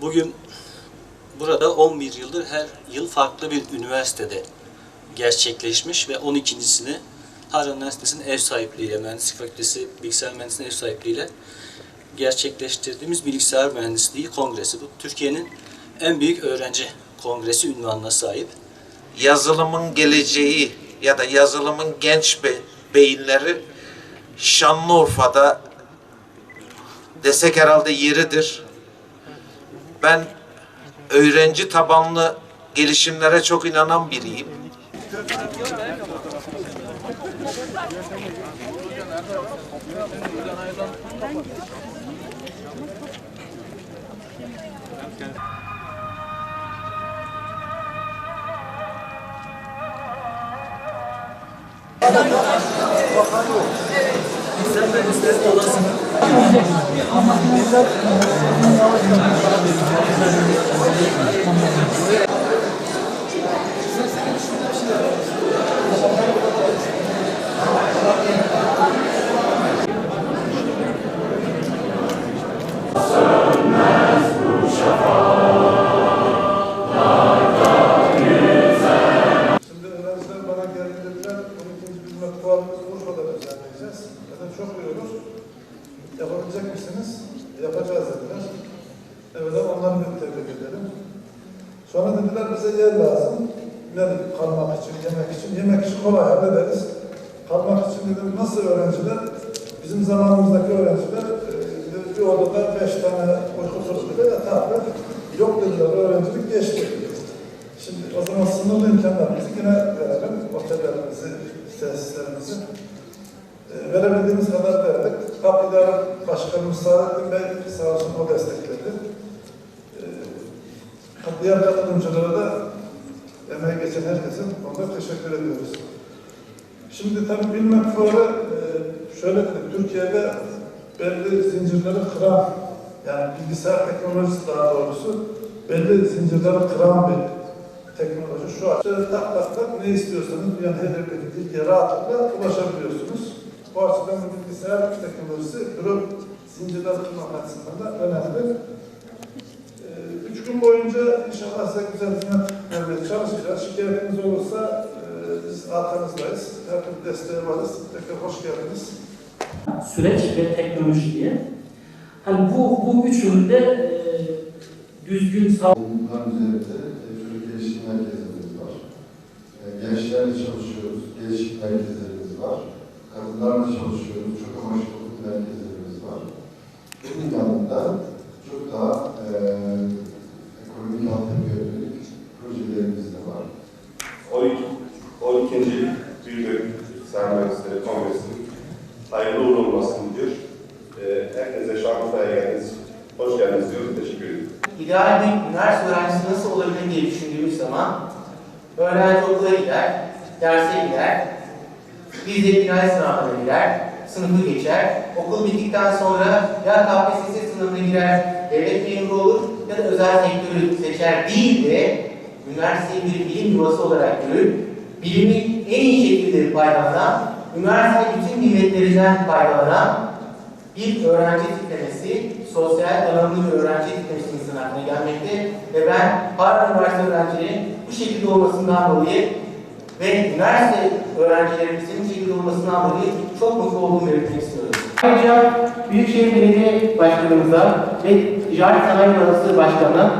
Bugün burada 11 yıldır her yıl farklı bir üniversitede gerçekleşmiş ve 12.sini Harran Üniversitesi'nin ev sahipliğiyle, Mühendislik Fakültesi Bilgisayar Mühendisliği'nin ev sahipliğiyle gerçekleştirdiğimiz Bilgisayar Mühendisliği Kongresi. Bu Türkiye'nin en büyük öğrenci kongresi ünvanına sahip. yazılımın geleceği ya da yazılımın genç be- beyinleri Şanlıurfa'da desek herhalde yeridir. Ben öğrenci tabanlı gelişimlere çok inanan biriyim. Şimdi Yapacağız dediler. Evet, onları tebrik edelim. Sonra dediler bize yer lazım. Ne dedik? Kalmak için, yemek için. Yemek için kolay hallederiz. Kalmak için dedim nasıl öğrenciler? Bizim zamanımızdaki öğrenciler e, bir odada beş tane uykusuz bile yatardı. Yok dediler, öğrencilik geçti. Şimdi o zaman sınırlı imkanlarımızı yine verelim. Otellerimizi, tesislerimizi. E, verebildiğimiz kadar verdik. Kap İdare Başkanımız Saadettin Bey sağ olsun o destekledi. E, diğer katılımcılara da emeği geçen herkesin onlara teşekkür ediyoruz. Şimdi tabii bilmek fuarı e, şöyle dedik, Türkiye'de belli zincirleri kıran, yani bilgisayar teknolojisi daha doğrusu, belli zincirleri kıran bir teknoloji şu an. Şöyle tak tak tak ne istiyorsanız dünyanın her bilgiye rahatlıkla ulaşabiliyorsunuz. Bu açıdan bilgisayar teknolojisi blok zincirler kırmak açısından da önemli. Ee, Üç gün boyunca inşallah size güzel hizmet vermeye çalışacağız. Şikayetiniz olursa e, biz arkanızdayız. Her türlü desteğe varız. Tekrar hoş geldiniz. süreç ve teknoloji diye. Hani bu bu üçünde e, düzgün sağ Bunların üzerinde e, çocuk gelişim merkezlerimiz var. E, Gençlerle çalışıyoruz, gelişim merkezlerimiz var. Kadınlarla çalışıyoruz, çok amaçlı merkezlerimiz var. Bunun yanında çok daha e, ekonomik altyapıya yönelik projelerimiz de var. 12. 12. Büyük Sermayesi Kongresi'nin hayırlı uğurlu olmasını diliyor. Ee, herkese Şanlıurfa'ya geldiniz. Hoş geldiniz diyoruz. Teşekkür ederim. İdeal bir üniversite öğrencisi nasıl olabilir diye düşündüğümüz zaman öğrenci okula gider, derse gider, vize final sınavına girer, sınıfı geçer, okul bittikten sonra ya KPSS sınavına girer, devlet memuru olur ya da özel sektörü seçer değil de üniversiteyi bir bilim yuvası olarak görüp bilimi en iyi şekilde faydalanan, üniversite bütün nimetlerinden faydalanan bir öğrenci tiplemesi, sosyal donanımlı bir öğrenci tiplemesi insan aklına gelmekte ve ben Harvard Üniversitesi öğrencilerinin bu şekilde olmasından dolayı ve üniversite öğrencilerimizin şekilde olmasından dolayı çok mutlu olduğumu belirtmek istiyorum. Ayrıca Büyükşehir Belediye Başkanımıza ve Ticaret Sanayi Odası Başkanı'na